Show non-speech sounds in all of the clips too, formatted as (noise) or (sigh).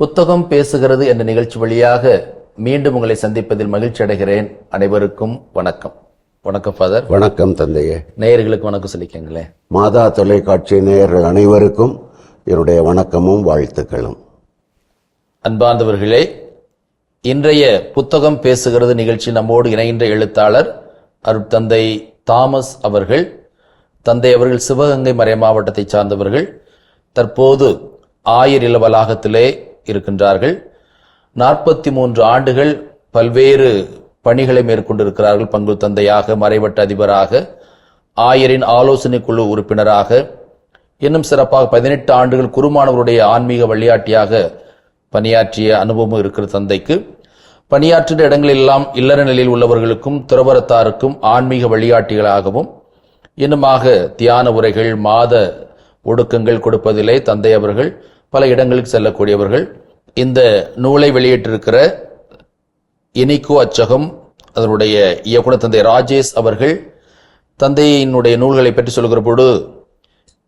புத்தகம் பேசுகிறது என்ற நிகழ்ச்சி வழியாக மீண்டும் உங்களை சந்திப்பதில் மகிழ்ச்சி அடைகிறேன். அனைவருக்கும் வணக்கம். வணக்கம் ஃபாதர் வணக்கம் தந்தையே. நேயர்களுக்கு வணக்கம் சொல்லிக்கங்களேன் மாதா தொலைக்காட்சி நேயர்கள் அனைவருக்கும் என்னுடைய வணக்கமும் வாழ்த்துக்களும். அன்பார்ந்தவர்களே இன்றைய புத்தகம் பேசுகிறது நிகழ்ச்சி நம்மோடு இணைகின்ற எழுத்தாளர் அருட்தந்தை தாமஸ் அவர்கள் தந்தை அவர்கள் சிவகங்கை மறை மாவட்டத்தை சார்ந்தவர்கள். தற்போது ஆயர் இல்ல வளாகத்திலே இருக்கின்றார்கள். நாற்பத்தி மூன்று ஆண்டுகள் பல்வேறு பணிகளை மேற்கொண்டிருக்கிறார்கள். பங்கு தந்தையாக மறைவட்ட அதிபராக ஆயரின் ஆலோசனை குழு உறுப்பினராக இன்னும் சிறப்பாக பதினெட்டு ஆண்டுகள் குருமானவருடைய ஆன்மீக வழியாட்டியாக பணியாற்றிய அனுபவம் இருக்கிற தந்தைக்கு. பணியாற்றின இடங்களெல்லாம் இல்லற நிலையில் உள்ளவர்களுக்கும் துறவரத்தாருக்கும் ஆன்மீக வழிகாட்டிகளாகவும் இன்னுமாக தியான உரைகள் மாத ஒடுக்கங்கள் கொடுப்பதிலே தந்தை அவர்கள் பல இடங்களுக்கு செல்லக்கூடியவர்கள். இந்த நூலை வெளியிட்டிருக்கிற இனிக்கோ அச்சகம் அதனுடைய இயக்குனர் தந்தை ராஜேஷ் அவர்கள் தந்தையினுடைய நூல்களை பற்றி சொல்கிற பொழுது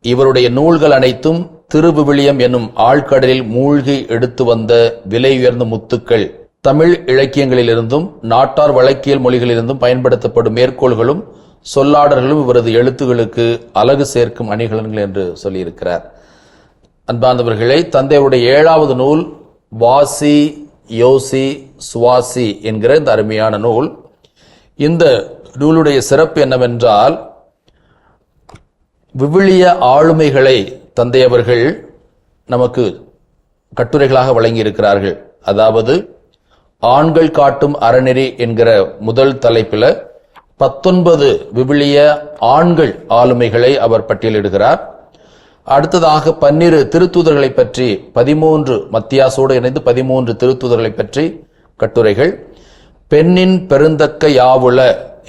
இவருடைய நூல்கள் அனைத்தும் திருவிவிலியம் என்னும் ஆழ்கடலில் மூழ்கி எடுத்து வந்த விலை உயர்ந்த முத்துக்கள். தமிழ் இலக்கியங்களிலிருந்தும் நாட்டார் வழக்கியல் மொழிகளிலிருந்தும் பயன்படுத்தப்படும் மேற்கோள்களும் சொல்லாடர்களும் இவரது எழுத்துகளுக்கு அழகு சேர்க்கும் அணிகலன்கள் என்று சொல்லியிருக்கிறார். அன்பாந்தவர்களை தந்தையுடைய ஏழாவது நூல் வாசி யோசி சுவாசி என்கிற இந்த அருமையான நூல். இந்த நூலுடைய சிறப்பு என்னவென்றால் விவிலிய ஆளுமைகளை தந்தையவர்கள் நமக்கு கட்டுரைகளாக வழங்கியிருக்கிறார்கள். அதாவது ஆண்கள் காட்டும் அறநெறி என்கிற முதல் தலைப்பில் பத்தொன்பது விவிலிய ஆண்கள் ஆளுமைகளை அவர் பட்டியலிடுகிறார். அடுத்ததாக பன்னிரு திருத்தூதர்களை பற்றி பதிமூன்று மத்தியாசோடு இணைந்து பதிமூன்று திருத்தூதர்களை பற்றி கட்டுரைகள். பெண்ணின் பெருந்தக்க யாவுல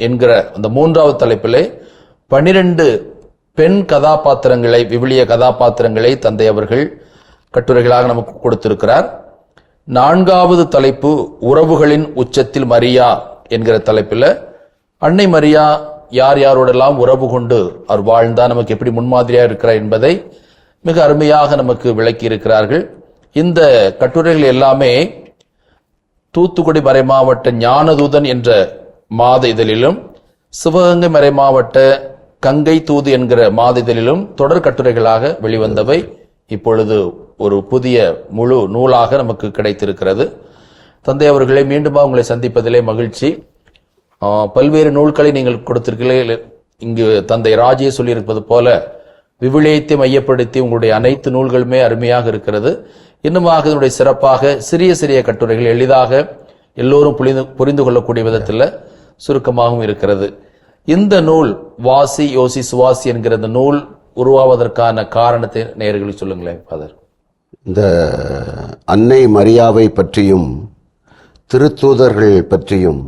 என்கிற அந்த மூன்றாவது தலைப்பிலே பனிரெண்டு பெண் கதாபாத்திரங்களை விவிலிய கதாபாத்திரங்களை தந்தை அவர்கள் கட்டுரைகளாக நமக்கு கொடுத்திருக்கிறார். நான்காவது தலைப்பு உறவுகளின் உச்சத்தில் மரியா என்கிற தலைப்பில் அன்னை மரியா யார் யாரோடெல்லாம் உறவு கொண்டு அவர் வாழ்ந்தா நமக்கு எப்படி முன்மாதிரியாக இருக்கிறார் என்பதை மிக அருமையாக நமக்கு விளக்கி இருக்கிறார்கள். இந்த கட்டுரைகள் எல்லாமே தூத்துக்குடி மறைமாவட்ட ஞானதூதன் என்ற மாத இதழிலும் சிவகங்கை மறைமாவட்ட கங்கை தூது என்கிற மாத இதழிலும் தொடர் கட்டுரைகளாக வெளிவந்தவை இப்பொழுது ஒரு புதிய முழு நூலாக நமக்கு கிடைத்திருக்கிறது. தந்தை அவர்களை மீண்டுமா உங்களை சந்திப்பதிலே மகிழ்ச்சி. பல்வேறு நூல்களை நீங்கள் கொடுத்திருக்கிறீர்கள் இங்கு தந்தை ராஜே சொல்லியிருப்பது போல விவிலியத்தை மையப்படுத்தி உங்களுடைய அனைத்து நூல்களுமே அருமையாக இருக்கிறது. இன்னுமாக இதனுடைய சிறப்பாக சிறிய சிறிய கட்டுரைகள் எளிதாக எல்லோரும் புரிந்து புரிந்து கொள்ளக்கூடிய விதத்தில் சுருக்கமாகவும் இருக்கிறது. இந்த நூல் வாசி யோசி சுவாசி என்கிற இந்த நூல் உருவாவதற்கான காரணத்தை நேயர்களுக்கு சொல்லுங்களேன் ஃபாதர். இந்த அன்னை மரியாவை பற்றியும் திருத்தூதர்கள் பற்றியும்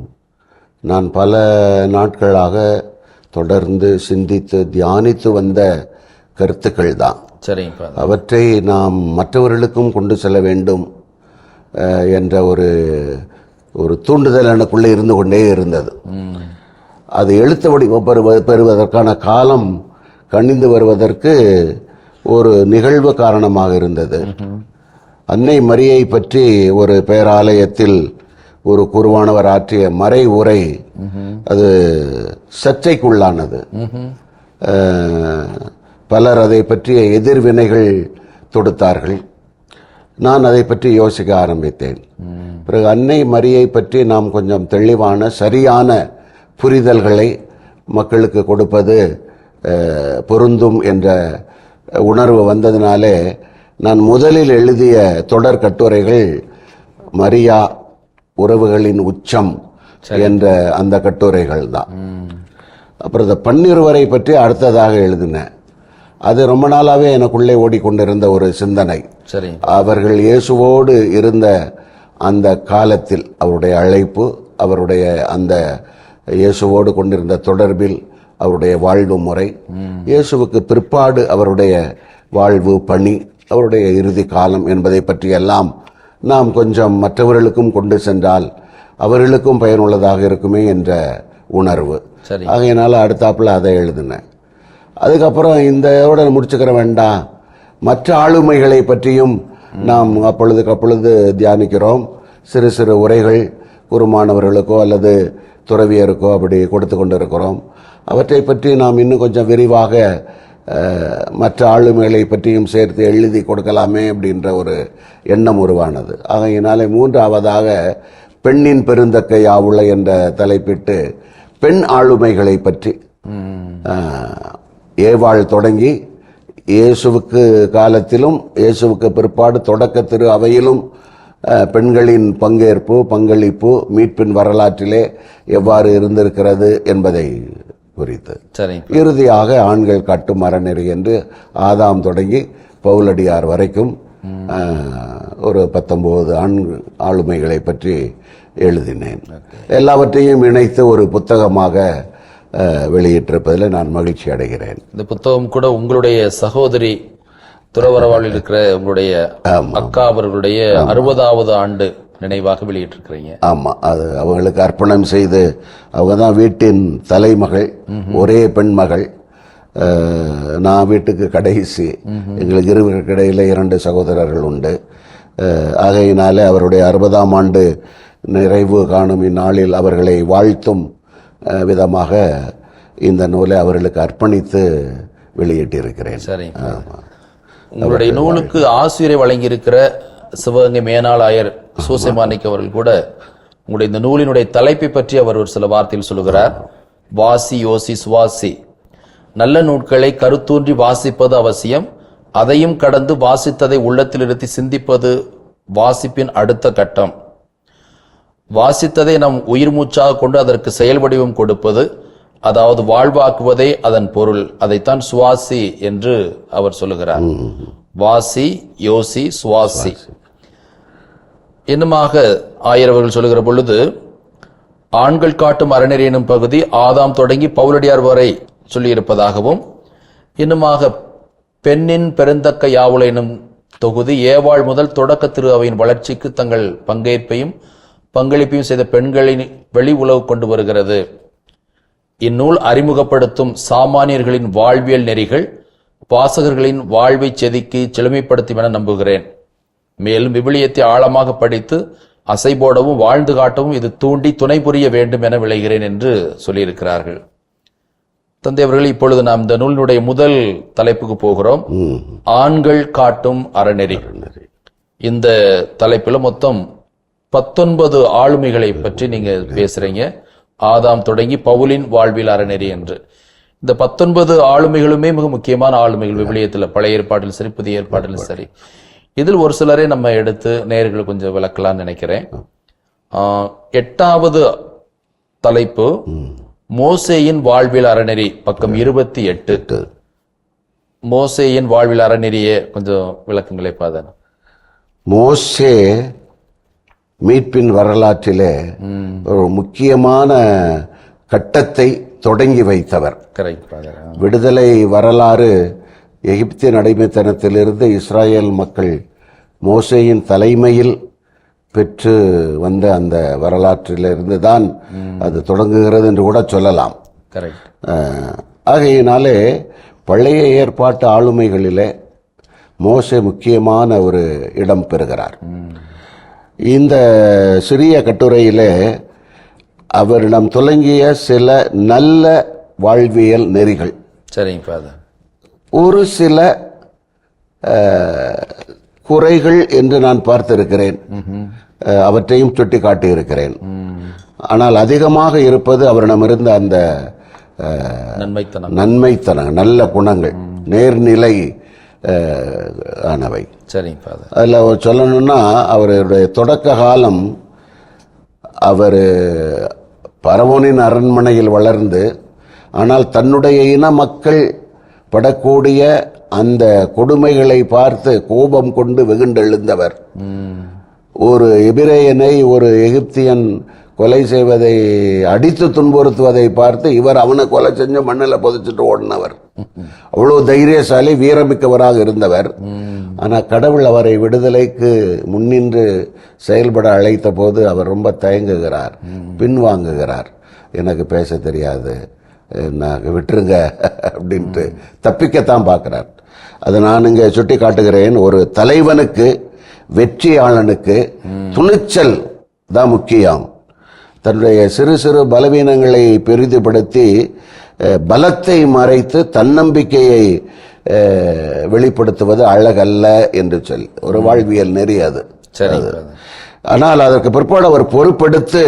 நான் பல நாட்களாக தொடர்ந்து சிந்தித்து தியானித்து வந்த கருத்துக்கள் தான். சரிங்க அவற்றை நாம் மற்றவர்களுக்கும் கொண்டு செல்ல வேண்டும் என்ற ஒரு ஒரு தூண்டுதல் எனக்குள்ளே இருந்து கொண்டே இருந்தது. அது எழுத்து பெறுவ- பெறுவதற்கான காலம் கணிந்து வருவதற்கு ஒரு நிகழ்வு காரணமாக இருந்தது. அன்னை மரியை பற்றி ஒரு பேராலயத்தில் ஒரு குருவானவர் ஆற்றிய மறை உரை அது சர்ச்சைக்குள்ளானது. பலர் அதை பற்றிய எதிர்வினைகள் தொடுத்தார்கள். நான் அதை பற்றி யோசிக்க ஆரம்பித்தேன். பிறகு அன்னை மரியை பற்றி நாம் கொஞ்சம் தெளிவான சரியான புரிதல்களை மக்களுக்கு கொடுப்பது பொருந்தும் என்ற உணர்வு வந்ததினாலே நான் முதலில் எழுதிய தொடர் கட்டுரைகள் மரியா உறவுகளின் உச்சம் என்ற அந்த கட்டுரைகள் தான் அப்புறம் இந்த பன்னிருவரை பற்றி அடுத்ததாக எழுதினேன். அது ரொம்ப நாளாவே எனக்குள்ளே ஓடிக்கொண்டிருந்த ஒரு சிந்தனை. சரிங்க அவர்கள் இயேசுவோடு இருந்த அந்த காலத்தில் அவருடைய அழைப்பு அவருடைய அந்த இயேசுவோடு கொண்டிருந்த தொடர்பில் அவருடைய வாழ்வு முறை இயேசுவுக்கு பிற்பாடு அவருடைய வாழ்வு பணி அவருடைய இறுதி காலம் என்பதை பற்றியெல்லாம் நாம் கொஞ்சம் மற்றவர்களுக்கும் கொண்டு சென்றால் அவர்களுக்கும் பயனுள்ளதாக இருக்குமே என்ற உணர்வு. ஆகையினால அடுத்தாப்புல அதை எழுதினேன். அதுக்கப்புறம் இந்த இதோட முடிச்சுக்கிற வேண்டாம். மற்ற ஆளுமைகளை பற்றியும் நாம் அப்பொழுதுக்கு அப்பொழுது தியானிக்கிறோம். சிறு சிறு உரைகள் குருமானவர்களுக்கோ அல்லது துறவியருக்கோ அப்படி கொடுத்து கொண்டு இருக்கிறோம் அவற்றை பற்றி நாம் இன்னும் கொஞ்சம் விரிவாக மற்ற ஆளுமைகளை பற்றியும் சேர்த்து எழுதி கொடுக்கலாமே அப்படின்ற ஒரு எண்ணம் உருவானது. ஆகையினாலே மூன்றாவதாக பெண்ணின் பெருந்தக்கை யாவுளை என்ற தலைப்பிட்டு பெண் ஆளுமைகளை பற்றி ஏவாள் தொடங்கி இயேசுவுக்கு காலத்திலும் இயேசுவுக்கு பிற்பாடு தொடக்க திரு அவையிலும் பெண்களின் பங்கேற்பு பங்களிப்பு மீட்பின் வரலாற்றிலே எவ்வாறு இருந்திருக்கிறது என்பதை குறித்து. இறுதியாக ஆண்கள் காட்டும் அறநெறி என்று ஆதாம் தொடங்கி பவுலடியார் வரைக்கும் ஒரு பத்தொன்பது ஆண் ஆளுமைகளை பற்றி எழுதினேன். எல்லாவற்றையும் இணைத்து ஒரு புத்தகமாக வெளியிட்டிருப்பதில் நான் மகிழ்ச்சி அடைகிறேன். இந்த புத்தகம் கூட உங்களுடைய சகோதரி துறவரவாளில் இருக்கிற உங்களுடைய அக்கா அவர்களுடைய அறுபதாவது ஆண்டு நினைவாக வெளியிட்டிருக்கிறீங்க. ஆமா அது அவங்களுக்கு அர்ப்பணம் செய்து அவங்க தான் வீட்டின் தலைமகள் ஒரே பெண்மகள். அஹ், நான் வீட்டுக்கு கடைசி எங்களுக்கு இருவருக்கு இடையில இரண்டு சகோதரர்கள் உண்டு. ஆகையினாலே அவருடைய அறுபதாம் ஆண்டு நிறைவு காணும் இந்நாளில் அவர்களை வாழ்த்தும் விதமாக இந்த நூலை அவர்களுக்கு அர்ப்பணித்து வெளியிட்டிருக்கிறேன். சரிங்க. உங்களுடைய நூலுக்கு ஆசிரியரை வழங்கியிருக்கிற சிவகங்கை மேனாள் ஆயர் சூசைமாணிக் அவர்கள் கூட உங்களுடைய இந்த நூலினுடைய தலைப்பை பற்றி அவர் ஒரு சில வார்த்தையில் சொல்லுகிறார். வாசி யோசி சுவாசி. நல்ல நூட்களை கருத்தூன்றி வாசிப்பது அவசியம். அதையும் கடந்து வாசித்ததை உள்ளத்தில் இருத்தி சிந்திப்பது வாசிப்பின் அடுத்த கட்டம். வாசித்ததை நம் உயிர் மூச்சாக கொண்டு அதற்கு செயல் வடிவம் கொடுப்பது அதாவது வாழ்வாக்குவதே அதன் பொருள். அதைத்தான் சுவாசி என்று அவர் சொல்லுகிறார். வாசி யோசி சுவாசி. இன்னுமாக ஆயிரவர்கள் சொல்லுகிற பொழுது ஆண்கள் காட்டும் அறநெறி எனும் பகுதி ஆதாம் தொடங்கி பவுலடியார் வரை சொல்லியிருப்பதாகவும் இன்னுமாக பெண்ணின் பெருந்தக்க யாவுல எனும் தொகுதி ஏவாள் முதல் தொடக்க திரு அவையின் வளர்ச்சிக்கு தங்கள் பங்கேற்பையும் பங்களிப்பையும் செய்த பெண்களின் வெளி உளவு கொண்டு வருகிறது. இந்நூல் அறிமுகப்படுத்தும் சாமானியர்களின் வாழ்வியல் நெறிகள் வாசகர்களின் வாழ்வை செதுக்கி செழுமைப்படுத்தும் என நம்புகிறேன். மேலும் விவிலியத்தை ஆழமாக படித்து அசைபோடவும் வாழ்ந்து காட்டவும் இது தூண்டி துணை புரிய வேண்டும் என விளைகிறேன் என்று சொல்லியிருக்கிறார்கள். தந்தை அவர்கள் இப்பொழுது நாம் இந்த நூலினுடைய முதல் தலைப்புக்கு போகிறோம். ஆண்கள் காட்டும் அறநெறி. இந்த தலைப்பில் மொத்தம் பத்தொன்பது ஆளுமைகளை பற்றி நீங்க பேசுறீங்க. ஆதாம் தொடங்கி பவுலின் வாழ்வில் அறநெறி என்று. இந்த பத்தொன்பது ஆளுமைகளுமே மிக முக்கியமான ஆளுமைகள். விவிலியத்துல பழைய ஏற்பாட்டிலும் சரி புதிய ஏற்பாட்டிலும் சரி. இதில் ஒரு சிலரை நம்ம எடுத்து நேயர்கள் கொஞ்சம் விளக்கலாம்னு நினைக்கிறேன். எட்டாவது தலைப்பு மோசேயின் வாழ்வில் அறநெறி பக்கம் இருபத்தி எட்டு. மோசேயின் வாழ்வில் அறநெறியே கொஞ்சம் விளக்கங்களை பாதன மோசே மீட்பின் வரலாற்றிலே ஒரு முக்கியமான கட்டத்தை தொடங்கி வைத்தவர். விடுதலை வரலாறு எகிப்தின் அடிமைத்தனத்திலிருந்து இஸ்ராயேல் மக்கள் மோசேயின் தலைமையில் பெற்று வந்த அந்த வரலாற்றிலிருந்து தான் அது தொடங்குகிறது என்று கூட சொல்லலாம். ஆகையினாலே பழைய ஏற்பாட்டு ஆளுமைகளிலே மோசே முக்கியமான ஒரு இடம் பெறுகிறார். இந்த சிறிய கட்டுரையிலே அவரிடம் துலங்கிய சில நல்ல வாழ்வியல் நெறிகள். சரிங்க ஃபாதர் ஒரு சில குறைகள் என்று நான் பார்த்திருக்கிறேன். அவற்றையும் சுட்டி காட்டியிருக்கிறேன் ஆனால் அதிகமாக இருப்பது அவரிடமிருந்த அந்த அஹ், நன்மைத்தனம். நன்மைத்தனம் நல்ல குணங்கள். நேர்நிலை ஆனவை. சரிங்க அதில் அவர் சொல்லணும்னா அவருடைய தொடக்க காலம் அவர் பரவோனின் அரண்மனையில் வளர்ந்து ஆனால் தன்னுடைய இன மக்கள் படக்கூடிய அந்த கொடுமைகளை பார்த்து கோபம் கொண்டு வெகுண்டெழுந்தவர். ஒரு எபிரேயனை ஒரு எகிப்தியன் கொலை செய்வதை அடித்து துன்புறுத்துவதை பார்த்து இவர் அவனை கொலை செஞ்சு மண்ணில் புதைச்சிட்டு ஓடினவர். அவ்வளவு தைரியசாலி வீரமிக்கவராக இருந்தவர். ஆனால் கடவுள் அவரை விடுதலைக்கு முன்னின்று செயல்பட அழைத்த போது அவர் ரொம்ப தயங்குகிறார் பின்வாங்குகிறார். எனக்கு பேச தெரியாது. நாங்கள் விட்டுருங்க அப்படின்ட்டு தப்பிக்கத்தான் பார்க்குறார். அதை நான் இங்கே சுட்டி காட்டுகிறேன் ஒரு தலைவனுக்கு வெற்றியாளனுக்கு துணிச்சல் தான் முக்கியம். தன்னுடைய சிறு சிறு பலவீனங்களை பெரிதுபடுத்தி பலத்தை மறைத்து தன்னம்பிக்கையை வெளிப்படுத்துவது அழகல்ல என்று சொல்லி ஒரு வாழ்வியல் நெறி அது. ஆனால் அதற்கு பிற்பாடு அவர் பொறுப்பெடுத்து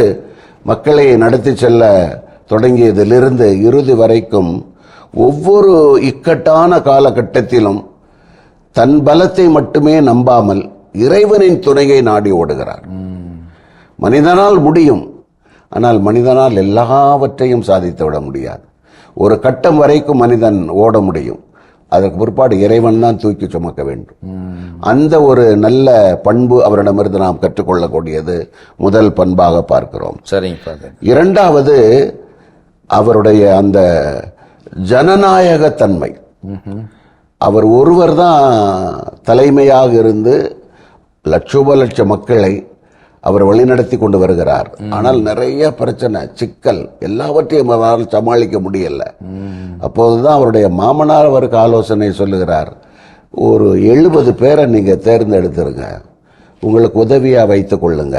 மக்களை நடத்தி செல்ல தொடங்கியதிலிருந்து இறுதி வரைக்கும் ஒவ்வொரு இக்கட்டான காலகட்டத்திலும் தன் பலத்தை மட்டுமே நம்பாமல் இறைவனின் துணையை நாடி ஓடுகிறார். மனிதனால் முடியும். ஆனால் மனிதனால் எல்லாவற்றையும் சாதித்து விட முடியாது. ஒரு கட்டம் வரைக்கும் மனிதன் ஓட முடியும். அதற்கு பிற்பாடு இறைவன் தான் தூக்கி சுமக்க வேண்டும். அந்த ஒரு நல்ல பண்பு அவரிடமிருந்து நாம் கற்றுக்கொள்ளக்கூடியது முதல் பண்பாக பார்க்கிறோம். சரிங்க இரண்டாவது அவருடைய அந்த ஜனநாயக தன்மை அவர் ஒருவர் தான் தலைமையாக இருந்து லட்சோப லட்ச மக்களை அவர் வழிநடத்தி கொண்டு வருகிறார். ஆனால் நிறைய பிரச்சனை சிக்கல் எல்லாவற்றையும் அவரால் சமாளிக்க முடியல. அப்போதுதான் அவருடைய மாமனார் அவருக்கு ஆலோசனை சொல்லுகிறார். ஒரு எழுபது பேரை நீங்க தேர்ந்தெடுத்துருங்க. உங்களுக்கு உதவியா வைத்துக் கொள்ளுங்க.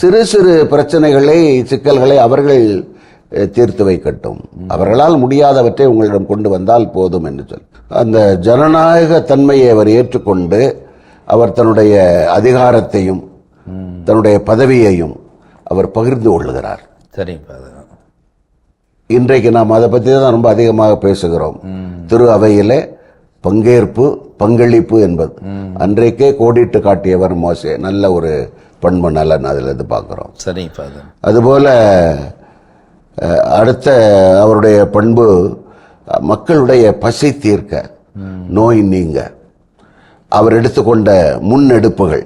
சிறு சிறு பிரச்சனைகளை சிக்கல்களை அவர்கள் தீர்த்து வைக்கட்டும். அவர்களால் முடியாதவற்றை உங்களிடம் கொண்டு வந்தால் போதும் என்று சொல் அந்த ஜனநாயக தன்மையை அவர் ஏற்றுக்கொண்டு அவர் தன்னுடைய அதிகாரத்தையும் தன்னுடைய பதவியையும் அவர் பகிர்ந்து கொள்ளுகிறார் சரிங்க இன்றைக்கு நாம் அதை பற்றி தான் ரொம்ப அதிகமாக பேசுகிறோம். திரு அவையிலே பங்கேற்பு பங்களிப்பு என்பது. அன்றைக்கே கோடிட்டு காட்டியவர் மோசே. நல்ல ஒரு பண்பு நலன் அதில் இருந்து பார்க்கிறோம் ஃபாதர் அதுபோல அடுத்த அவருடைய பண்பு மக்களுடைய பசி தீர்க்க நோய் நீங்க. அவர் எடுத்துக்கொண்ட முன்னெடுப்புகள்.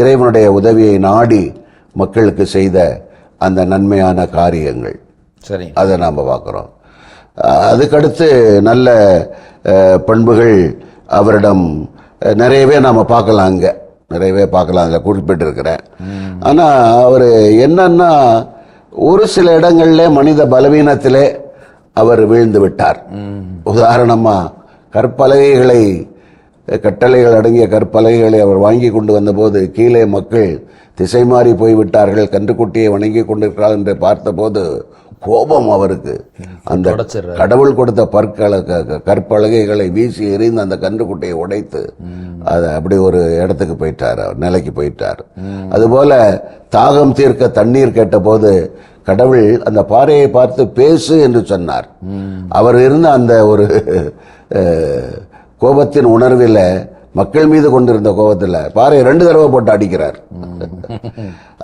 இறைவனுடைய உதவியை நாடி மக்களுக்கு செய்த அந்த நன்மையான காரியங்கள். சரிங்க அதை நாம் பார்க்குறோம். அதுக்கடுத்து நல்ல பண்புகள் அவரிடம் நிறையவே நாம் பார்க்கலாம் அங்கே. நிறையவே பார்க்கலாம் அதில் குறிப்பிட்டிருக்கிறேன். ஆனால் அவர் என்னன்னா ஒரு சில இடங்கள்ல மனித பலவீனத்திலே அவர் வீழ்ந்து விட்டார். உதாரணமா கற்பலகைகளை கட்டளைகள் அடங்கிய கற்பலகைகளை அவர் வாங்கி கொண்டு வந்தபோது கீழே மக்கள் திசை மாறி போய்விட்டார்கள். கன்றுக்குட்டியை வணங்கி கொண்டிருக்கிறார் என்று பார்த்தபோது கோபம் அவருக்கு. அந்த. கடவுள் கொடுத்த பற்களை கற்பலகைகளை வீசி எறிந்து அந்த கன்றுக்குட்டியை உடைத்து அது அப்படி ஒரு இடத்துக்கு போயிட்டார். அவர் நிலைக்கு போயிட்டார். அதுபோல தாகம் தீர்க்க தண்ணீர் கேட்டபோது கடவுள் அந்த பாறையை பார்த்து பேசு என்று சொன்னார். அவர் இருந்த அந்த ஒரு கோபத்தின் உணர்வில் மக்கள் மீது கொண்டிருந்த கோபத்தில் பாறை ரெண்டு தடவை போட்டு அடிக்கிறார்.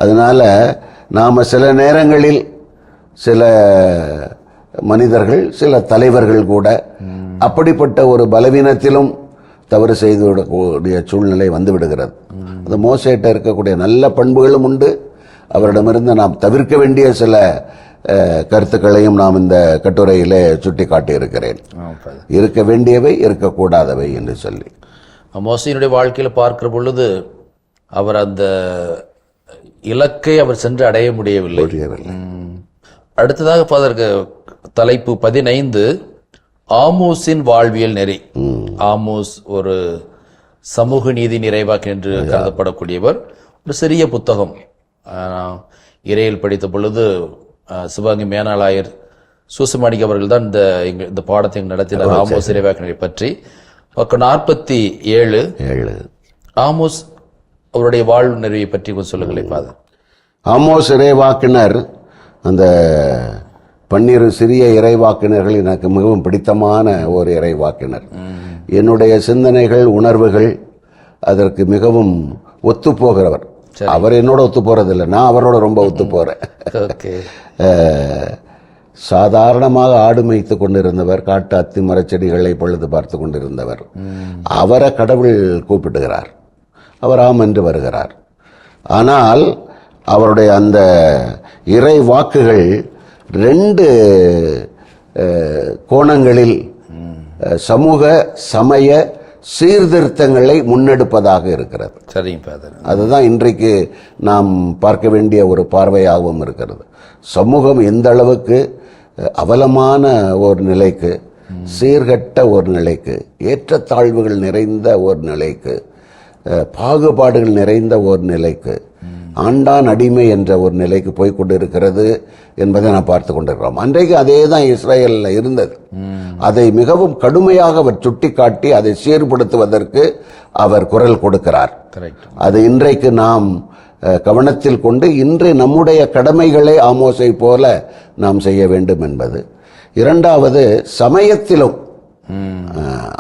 அதனால நாம சில நேரங்களில் சில மனிதர்கள் சில தலைவர்கள் கூட அப்படிப்பட்ட ஒரு பலவீனத்திலும் தவறு செய்துவிடக்கூடிய சூழ்நிலை வந்து விடுகிறது. அது மோசேட்ட இருக்கக்கூடிய நல்ல பண்புகளும் உண்டு. அவரிடமிருந்து நாம் தவிர்க்க வேண்டிய சில கருத்துக்களையும் நாம் இந்த கட்டுரையிலே சுட்டி காட்டியிருக்கிறேன் இருக்க வேண்டியவை இருக்கக்கூடாதவை என்று சொல்லி. மோசையினுடைய வாழ்க்கையில் பார்க்கிற பொழுது அவர் அந்த இலக்கை அவர் சென்று அடைய முடியவில்லை. அடுத்ததாக ஃபாதருக்கு தலைப்பு பதினைந்து ஆமோஸின் வாழ்வியல் நெறி. ஆமோஸ் ஒரு சமூக நீதி நிறைவாக்கு என்று கருதப்படக்கூடியவர். ஒரு சிறிய புத்தகம். இறையில் படித்த பொழுது சிவகங்கை மேனாளாயர் சூசமாணிக் அவர்கள் தான் இந்த எங்க- இந்த பாடத்தை நடத்தினார். ஆமோஸ் இறைவாக்கினரை பற்றி. பக்கம் நாற்பத்தி ஏழு. ஏழு. ஆமோஸ் அவருடைய வாழ்வு நிறைவை பற்றி கொஞ்சம் சொல்லுங்களேன் ஃபாதர். ஆமோஸ் இறைவாக்கினர் அந்த பன்னிரு சிறிய இறைவாக்கினர்கள் எனக்கு மிகவும் பிடித்தமான ஒரு இறைவாக்கினர். என்னுடைய சிந்தனைகள் உணர்வுகள் அதற்கு மிகவும் ஒத்து போகிறவர். அவர் என்னோட ஒத்து போறதில்லை நான் அவரோட ரொம்ப ஒத்து (laughs) அஹ், சாதாரணமாக ஆடு மேய்த்து கொண்டிருந்தவர் காட்டு அத்தி மரச்செடிகளை பொழுது பார்த்து கொண்டிருந்தவர். அவரை கடவுள் கூப்பிடுகிறார் அவர் ஆம் என்று வருகிறார். ஆனால் அவருடைய அந்த இறை வாக்குகள் ரெண்டு கோணங்களில் சமூக சமய சீர்திருத்தங்களை முன்னெடுப்பதாக இருக்கிறது. சரிங்க அதுதான் இன்றைக்கு நாம் பார்க்க வேண்டிய ஒரு பார்வையாகவும் இருக்கிறது. சமூகம் எந்த அளவுக்கு அவலமான ஒரு நிலைக்கு சீர்கட்ட ஒரு நிலைக்கு ஏற்றத்தாழ்வுகள் நிறைந்த ஒரு நிலைக்கு பாகுபாடுகள் நிறைந்த ஒரு நிலைக்கு ஆண்டான் அடிமை என்ற ஒரு நிலைக்கு போய் கொண்டிருக்கிறது என்பதை நான் பார்த்து கொண்டிருக்கிறோம். அன்றைக்கு அதே தான் இஸ்ரேலில் இருந்தது. அதை மிகவும் கடுமையாக அவர் சுட்டிக்காட்டி அதை சீர்படுத்துவதற்கு அவர் குரல் கொடுக்கிறார். அது இன்றைக்கு நாம் கவனத்தில் கொண்டு இன்று நம்முடைய கடமைகளை ஆமோசை போல நாம் செய்ய வேண்டும் என்பது. இரண்டாவது சமயத்திலும்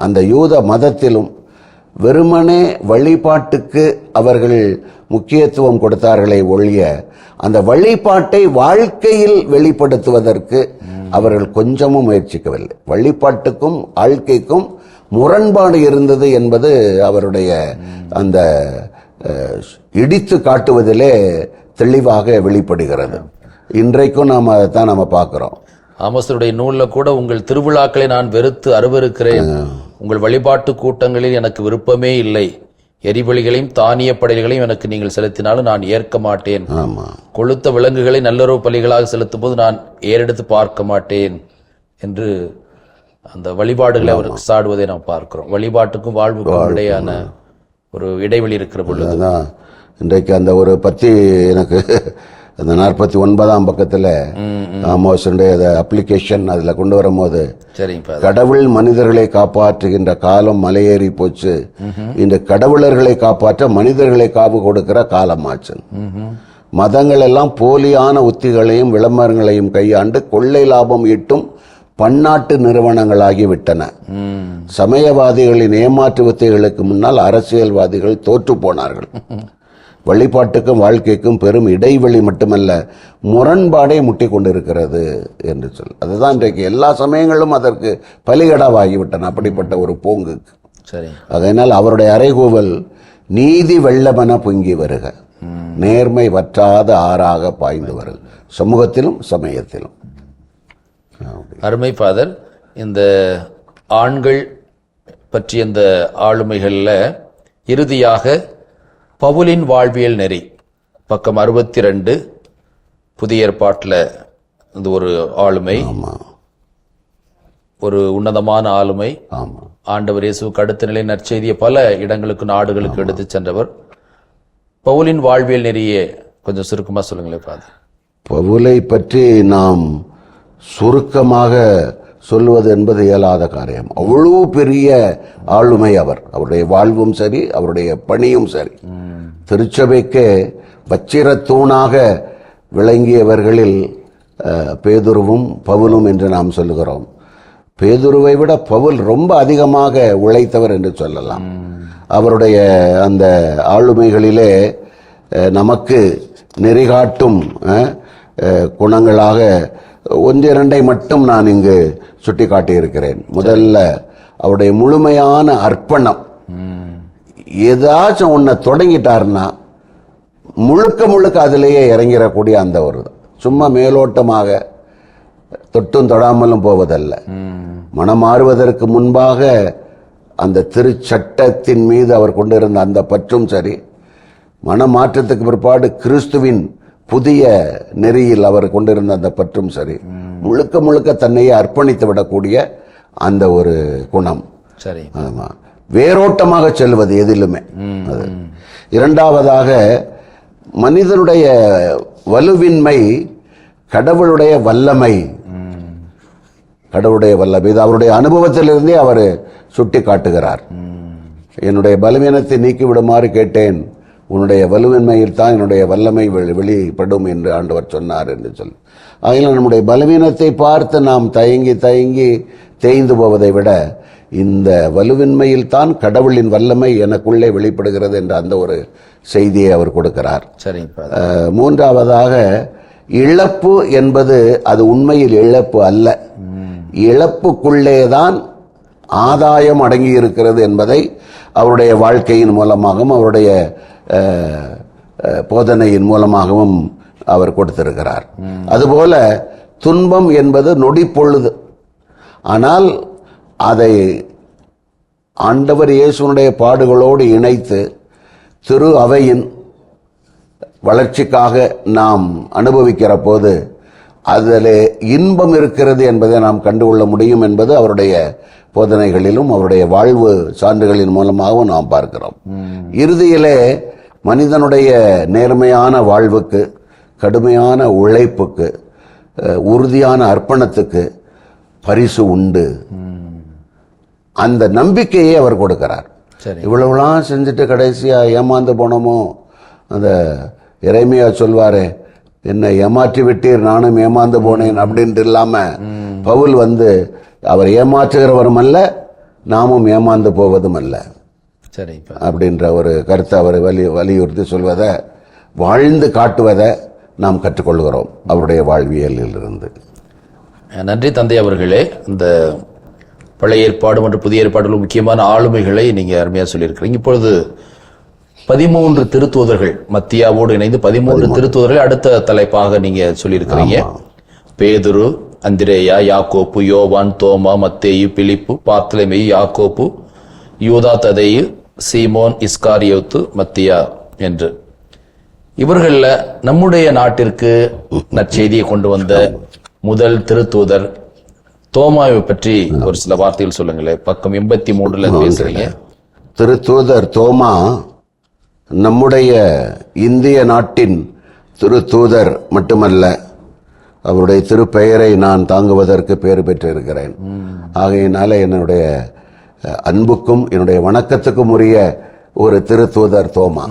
அந்த யூத மதத்திலும் வெறுமனே வழிபாட்டுக்கு அவர்கள் முக்கியத்துவம் கொடுத்தார்களே ஒழிய அந்த வழிபாட்டை வாழ்க்கையில் வெளிப்படுத்துவதற்கு அவர்கள் கொஞ்சமும் முயற்சிக்கவில்லை. வழிபாட்டுக்கும் வாழ்க்கைக்கும் முரண்பாடு இருந்தது என்பது அவருடைய அந்த இடித்து காட்டுவதிலே தெளிவாக வெளிப்படுகிறது. இன்றைக்கும் நாம் அதைத்தான் நம்ம பார்க்கிறோம். ஆமோசருடைய நூல்ல கூட உங்கள் திருவிழாக்களை நான் வெறுத்து அருவருக்கிறேன். உங்கள் வழிபாட்டு கூட்டங்களில் எனக்கு விருப்பமே இல்லை. எரிபலிகளையும் தானிய படைகளையும் எனக்கு நீங்கள் செலுத்தினாலும் நான் ஏற்க மாட்டேன். கொளுத்த விலங்குகளை நல்லுறவு பலிகளாக செலுத்தும் போது நான் ஏறெடுத்து பார்க்க மாட்டேன் என்று அந்த வழிபாடுகளை அவருக்கு சாடுவதை நாம் பார்க்கிறோம். வழிபாட்டுக்கும் வாழ்வுக்கும் இடையான ஒரு இடைவெளி இருக்கிற பொழுது. இன்றைக்கு அந்த ஒரு பத்தி எனக்கு அந்த நாற்பத்தி ஒன்பதாம் பக்கத்தில் ஆமோசனுடைய அப்ளிகேஷன் அதில் கொண்டு வரும்போது கடவுள் மனிதர்களை காப்பாற்றுகின்ற காலம் மலையேறி போச்சு. இந்த கடவுளர்களை காப்பாற்ற மனிதர்களை காவு கொடுக்கிற காலமாச்சு மதங்கள் எல்லாம் போலியான உத்திகளையும் விளம்பரங்களையும் கையாண்டு கொள்ளை லாபம் ஈட்டும் பன்னாட்டு நிறுவனங்களாகி விட்டன. சமயவாதிகளின் ஏமாற்று வித்தைகளுக்கு முன்னால் அரசியல்வாதிகள் தோற்று போனார்கள். (laughs) வழிபாட்டுக்கும் வாழ்க்கைக்கும் பெரும் இடைவெளி மட்டுமல்ல முரண்பாடே முட்டி கொண்டிருக்கிறது என்று சொல். அதுதான் இன்றைக்கு எல்லா சமயங்களும் அதற்கு பலிகடாவாகிவிட்டன அப்படிப்பட்ட ஒரு போங்குக்கு சரிங்க அதனால் அவருடைய அறைகூவல் நீதி வெள்ளமென பொங்கி வருக. நேர்மை வற்றாத ஆறாக பாய்ந்து வருக. சமூகத்திலும் சமயத்திலும். அருமை ஃபாதர் இந்த ஆண்கள் பற்றிய இந்த ஆளுமைகளில் இறுதியாக பவுலின் வாழ்வியல் நெறி. பக்கம் அறுபத்தி ரெண்டு புதிய ஏற்பாட்டில் இந்த ஒரு ஆளுமை. ஒரு உன்னதமான ஆளுமை. ஆண்டவர் இயேசுவுக்கு அடுத்த நிலை நற்செய்தியை பல இடங்களுக்கு நாடுகளுக்கு எடுத்துச் சென்றவர். பவுலின் வாழ்வியல் நெறியை கொஞ்சம் சுருக்கமா சொல்லுங்களேன் ஃபாதர். பவுலை பற்றி நாம் சுருக்கமாக சொல்லுவது என்பது இயலாத காரியம். அவ்வளவு பெரிய ஆளுமை அவர். அவருடைய வாழ்வும் சரி அவருடைய பணியும் சரி. திருச்சபைக்கு வச்சிரத்தூணாக விளங்கியவர்களில் பேதுருவும் பவுலும் என்று நாம் சொல்லுகிறோம். பேதுருவை விட பவுல் ரொம்ப அதிகமாக உழைத்தவர் என்று சொல்லலாம். அவருடைய அந்த ஆளுமைகளிலே நமக்கு நெறிகாட்டும் குணங்களாக ஒன்றிரண்டை மட்டும் நான் இங்கு சுட்டி காட்டியிருக்கிறேன் முதல்ல அவருடைய முழுமையான அர்ப்பணம். ஏதாச்சும் ஒன்றை தொடங்கிட்டாருன்னா முழுக்க முழுக்க அதிலேயே இறங்கிடக்கூடிய அந்த ஒரு சும்மா மேலோட்டமாக தொட்டும் தொடாமலும் போவதல்ல. மனம் மாறுவதற்கு முன்பாக அந்த திருச்சட்டத்தின் மீது அவர் கொண்டிருந்த அந்த பற்றும் சரி மனமாற்றத்துக்கு பிற்பாடு கிறிஸ்துவின் புதிய நெறியில் அவர் கொண்டிருந்த அந்த பற்றும் சரி. முழுக்க முழுக்க தன்னையே அர்ப்பணித்து விடக்கூடிய அந்த ஒரு குணம். சரி. ஆமா. வேரோட்டமாக செல்வது எதிலுமே. அது. இரண்டாவதாக மனிதனுடைய வலுவின்மை கடவுளுடைய வல்லமை. கடவுளுடைய வல்லமை. இது அவருடைய அனுபவத்திலிருந்தே அவர் சுட்டி காட்டுகிறார் என்னுடைய பலவீனத்தை நீக்கி விடுமாறு கேட்டேன். உன்னுடைய வலுவின்மையில் தான் என்னுடைய வல்லமை வெளி- வெளிப்படும் என்று ஆண்டவர் சொன்னார் என்று சொல்லி ஆகையால் நம்முடைய பலவீனத்தை பார்த்து நாம் தயங்கி தயங்கி தேய்ந்து போவதை விட இந்த வலுவின்மையில் தான் கடவுளின் வல்லமை எனக்குள்ளே வெளிப்படுகிறது என்ற அந்த ஒரு செய்தியை அவர் கொடுக்கிறார். அஹ், மூன்றாவதாக இழப்பு என்பது அது உண்மையில் இழப்பு அல்ல. இழப்புக்குள்ளேதான் ஆதாயம் அடங்கி இருக்கிறது என்பதை அவருடைய வாழ்க்கையின் மூலமாகவும் அவருடைய போதனையின் மூலமாகவும் அவர் கொடுத்திருக்கிறார். அதுபோல துன்பம் என்பது நொடி பொழுது. ஆனால் அதை ஆண்டவர் இயேசுனுடைய பாடுகளோடு இணைத்து திரு அவையின் வளர்ச்சிக்காக நாம் அனுபவிக்கிற போது அதில் இன்பம் இருக்கிறது என்பதை நாம் கண்டுகொள்ள முடியும் என்பது அவருடைய போதனைகளிலும் அவருடைய வாழ்வு சான்றுகளின் மூலமாகவும் நாம் பார்க்கிறோம். இறுதியிலே மனிதனுடைய நேர்மையான வாழ்வுக்கு கடுமையான உழைப்புக்கு உறுதியான அர்ப்பணத்துக்கு பரிசு உண்டு. அந்த நம்பிக்கையை அவர் கொடுக்கிறார். சரி. இவ்வளவுலாம் செஞ்சுட்டு கடைசியா ஏமாந்து போனோமோ? அந்த இறைமையா சொல்வாரே என்னை ஏமாற்றி விட்டீர் நானும் ஏமாந்து போனேன் அப்படின்ட்டு இல்லாம பவுல் வந்து அவர் ஏமாற்றுகிறவரும் அல்ல நாமும் ஏமாந்து போவதும் அல்ல. சரி அப்படின்ற ஒரு கருத்தை அவர் வலி வலியுறுத்தி சொல்வதை வாழ்ந்து காட்டுவதை நாம் கற்றுக்கொள்கிறோம் அவருடைய வாழ்வியலில் இருந்து நன்றி தந்தை அவர்களே. இந்த பழைய ஏற்பாடு மற்றும் புதிய ஏற்பாடுகள் முக்கியமான ஆளுமைகளை நீங்க அருமையா சொல்லியிருக்கிறீங்க. இப்பொழுது பதிமூன்று திருத்தூதர்கள் மத்தியாவோடு இணைந்து பதிமூன்று திருத்தூதர்கள் அடுத்த தலைப்பாக நீங்க சொல்லியிருக்கிறீங்க. பேதுரு அந்திரேயா யாக்கோப்பு யோவான் தோமா மத்தேயு பிலிப்பு பாத்லமேயு யாக்கோப்பு யூதா ததேயு சீமோன் இஸ்காரியோத்து மத்தியா என்று. இவர்கள்ல நம்முடைய நாட்டிற்கு நற்செய்தியை கொண்டு வந்த முதல் திருத்தூதர் தோமாவை பற்றி ஒரு சில வார்த்தைகள் சொல்லுங்களேன். பக்கம் எண்பத்தி மூணுல பேசுறீங்க. திருத்தூதர் தோமா நம்முடைய இந்திய நாட்டின் திருத்தூதர் மட்டுமல்ல அவருடைய திருப்பெயரை நான் தாங்குவதற்கு பேறு பெற்றிருக்கிறேன். ஆகையினால என்னுடைய அன்புக்கும் என்னுடைய வணக்கத்துக்கும் உரிய ஒரு திருத்தூதர் தோமா.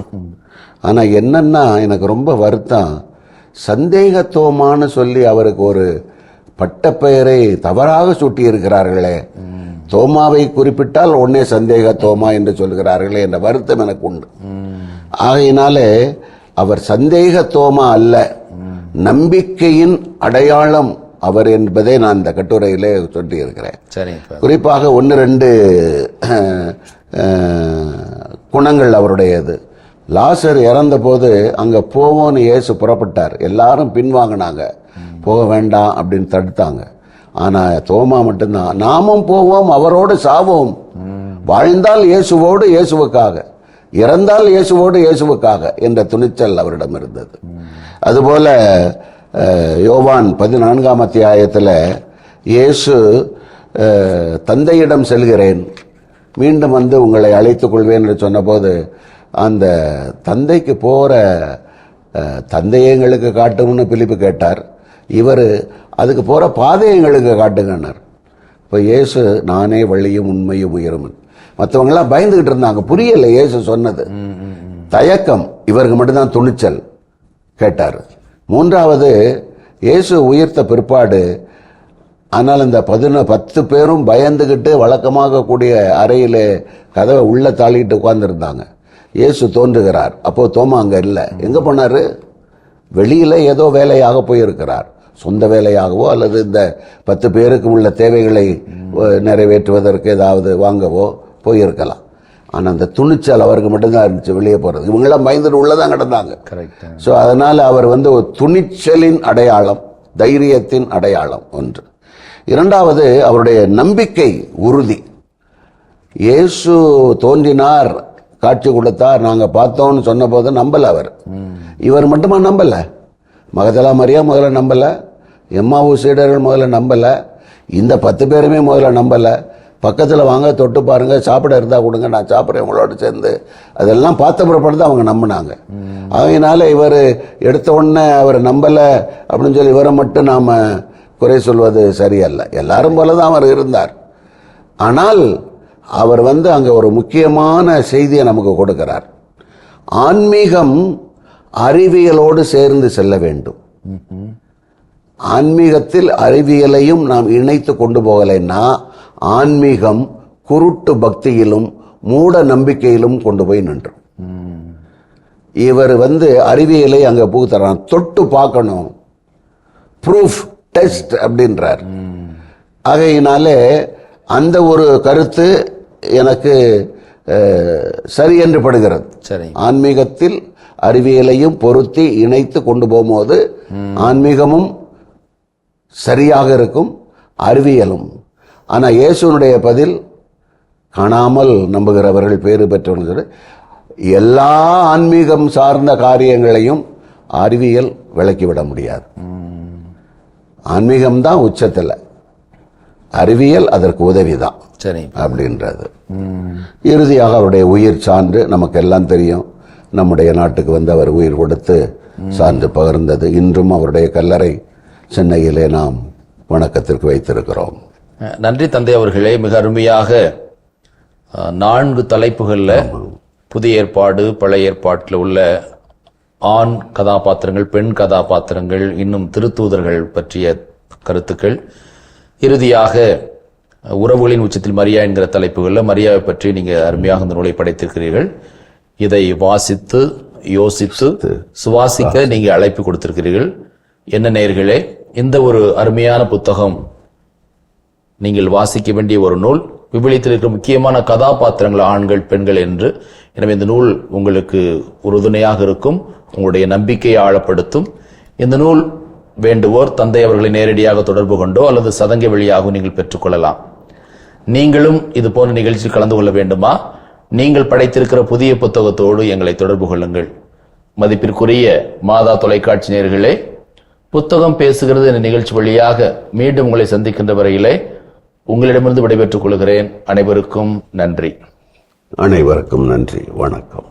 ஆனால் என்னன்னா எனக்கு ரொம்ப வருத்தம். சந்தேக தோமான்னு சொல்லி அவருக்கு ஒரு பட்டப்பெயரை தவறாக சூட்டியிருக்கிறார்களே. தோமாவை குறிப்பிட்டால் உடனே சந்தேக தோமா என்று சொல்கிறார்களே என்ற வருத்தம் எனக்கு உண்டு. ஆகையினாலே அவர் சந்தேக தோமா அல்ல. நம்பிக்கையின் அடையாளம் அவர் என்பதை நான் இந்த கட்டுரையிலே சொல்லியிருக்கிறேன். குறிப்பாக ஒன்று ரெண்டு குணங்கள் அவருடையது. லாசர் இறந்தபோது அங்க போவோன்னு இயேசு புறப்பட்டார். எல்லாரும் பின்வாங்கினாங்க. போக வேண்டாம் அப்படின்னு தடுத்தாங்க. ஆனால் தோமா மட்டும்தான். நாமும் போவோம் அவரோடு சாவோம். வாழ்ந்தால் இயேசுவோடு இயேசுவுக்காக. இறந்தால் இயேசுவோடு இயேசுவுக்காக என்ற துணிச்சல் அவரிடம் இருந்தது. அதுபோல யோவான் பதினான்காம் அத்தியாயத்தில் இயேசு தந்தையிடம் செல்கிறேன். மீண்டும் வந்து உங்களை அழைத்துக் கொள்வேன் என்று சொன்னபோது அந்த தந்தைக்கு போகிற தந்தையை எங்களுக்கு காட்டும்னு பிலிப்பு கேட்டார். இவர் அதுக்கு போற பாதையை எங்களுக்கு காட்டுங்கன்னார். இப்போ இயேசு நானே வழியும் உண்மையும் உயரும் மற்றவங்களாம் பயந்துகிட்டு இருந்தாங்க. புரியல இயேசு சொன்னது. தயக்கம் இவருக்கு மட்டும்தான் துணிச்சல் கேட்டார். மூன்றாவது இயேசு உயிர்த்த பிற்பாடு ஆனால் இந்த பதின பத்து பேரும் பயந்துகிட்டு வழக்கமாக கூடிய அறையிலே கதவை உள்ள தாளிட்டு உட்கார்ந்துருந்தாங்க. இயேசு தோன்றுகிறார். அப்போ தோமா அங்க இல்லை. எங்க போனாரு? வெளியில ஏதோ வேலையாக போயிருக்கிறார். சொந்த வேலையாகவோ அல்லது இந்த பத்து பேருக்கு உள்ள தேவைகளை நிறைவேற்றுவதற்கு ஏதாவது வாங்கவோ போயிருக்கலாம். ஆனா அந்த துணிச்சல் அவருக்கு மட்டும்தான் இருந்துச்சு வெளியே போறது. இவங்கெல்லாம் பயந்துட்டு உள்ளதான் கிடந்தாங்க. கரெக்ட் ஸோ அதனால அவர் வந்து ஒரு துணிச்சலின் அடையாளம் தைரியத்தின் அடையாளம் ஒன்று. இரண்டாவது அவருடைய நம்பிக்கை உறுதி. இயேசு தோன்றினார் காட்சி கொடுத்தார் நாங்க பார்த்தோம்னு சொன்னபோது நம்பல அவர். இவர் மட்டுமா நம்பல? மகதலா மரியா முதல்ல நம்பல? எம்மாவு சீடர்கள் முதல்ல நம்பலை. இந்த பத்து பேருமே முதல்ல நம்பலை. பக்கத்தில் வாங்க தொட்டு பாருங்க சாப்பிட இருந்தால் கொடுங்க நான் சாப்பிட்றேன் உங்களோட சேர்ந்து. அதெல்லாம் பார்த்த பிறப்பாடு தான் அவங்க நம்பினாங்க. அதனால இவர் எடுத்த உடனே அவர் நம்பலை அப்படின்னு சொல்லி இவரை மட்டும் நாம் குறை சொல்வது சரியல்ல. எல்லாரும் போல தான் அவர் இருந்தார். ஆனால் அவர் வந்து அங்கே ஒரு முக்கியமான செய்தியை நமக்கு கொடுக்கிறார். ஆன்மீகம் அறிவியலோடு சேர்ந்து செல்ல வேண்டும். ஆன்மீகத்தில் அறிவியலையும் நாம் இணைத்து கொண்டு போகலைன்னா ஆன்மீகம் குருட்டு பக்தியிலும் மூட நம்பிக்கையிலும் கொண்டு போய் நின்றும். இவர் வந்து அறிவியலை அங்க புகுத்துறான் தொட்டு பார்க்கணும். ப்ரூஃப் டெஸ்ட் அப்படின்றார். ஆகையினாலே அந்த ஒரு கருத்து எனக்கு சரி என்று படுகிறது. சரி. ஆன்மீகத்தில் அறிவியலையும் பொருத்தி இணைத்து கொண்டு போகும்போது ஆன்மீகமும் சரியாக இருக்கும் அறிவியலும். ஆனா இயேசுனுடைய பதில் காணாமல் நம்புகிறவர்கள் பேறு பெற்றவர்கள் எல்லா ஆன்மீகம் சார்ந்த காரியங்களையும் அறிவியல் விளக்கிவிட முடியாது. ஆன்மீகம் தான் உச்சத்தில். அறிவியல் அதற்கு உதவிதான் சரி. அப்படின்றது. இறுதியாக அவருடைய உயிர் சான்று நமக்கு எல்லாம் தெரியும். நம்முடைய நாட்டுக்கு வந்து அவர் உயிர் கொடுத்து சான்று பகிர்ந்தது. இன்றும் அவருடைய கல்லறை சென்னையிலே நாம் வணக்கத்திற்கு வைத்திருக்கிறோம். நன்றி தந்தை அவர்களே. மிக அருமையாக நான்கு தலைப்புகள்ல புதிய ஏற்பாடு பழைய ஏற்பாட்டில் உள்ள ஆண் கதாபாத்திரங்கள் பெண் கதாபாத்திரங்கள் இன்னும் திருத்தூதர்கள் பற்றிய கருத்துக்கள். இறுதியாக உறவுகளின் உச்சத்தில் மரியா என்கிற தலைப்புகளில் மரியாவை பற்றி நீங்க அருமையாக இந்த நூலை படைத்திருக்கிறீர்கள். இதை வாசித்து யோசித்து சுவாசிக்க நீங்க அழைப்பு கொடுத்திருக்கிறீர்கள். என்ன நேயர்களே? இந்த ஒரு அருமையான புத்தகம். நீங்கள் வாசிக்க வேண்டிய ஒரு நூல். விபிலியத்தில் இருக்கிற முக்கியமான கதாபாத்திரங்கள் ஆண்கள் பெண்கள் என்று. எனவே இந்த நூல் உங்களுக்கு உறுதுணையாக இருக்கும் உங்களுடைய நம்பிக்கையை ஆழப்படுத்தும். இந்த நூல் வேண்டுவோர் தந்தை அவர்களை நேரடியாக தொடர்பு கொண்டோ அல்லது சதங்க வழியாக நீங்கள் பெற்றுக்கொள்ளலாம். நீங்களும் இது போன்ற நிகழ்ச்சியில் கலந்து கொள்ள வேண்டுமா? நீங்கள் படைத்திருக்கிற புதிய புத்தகத்தோடு எங்களை தொடர்பு கொள்ளுங்கள். மதிப்பிற்குரிய மாதா தொலைக்காட்சி நேர்களே புத்தகம் பேசுகிறது என்ற நிகழ்ச்சி வழியாக மீண்டும் உங்களை சந்திக்கின்ற வரையிலே உங்களிடமிருந்து விடைபெற்றுக் கொள்கிறேன். அனைவருக்கும் நன்றி. அனைவருக்கும் நன்றி. வணக்கம்.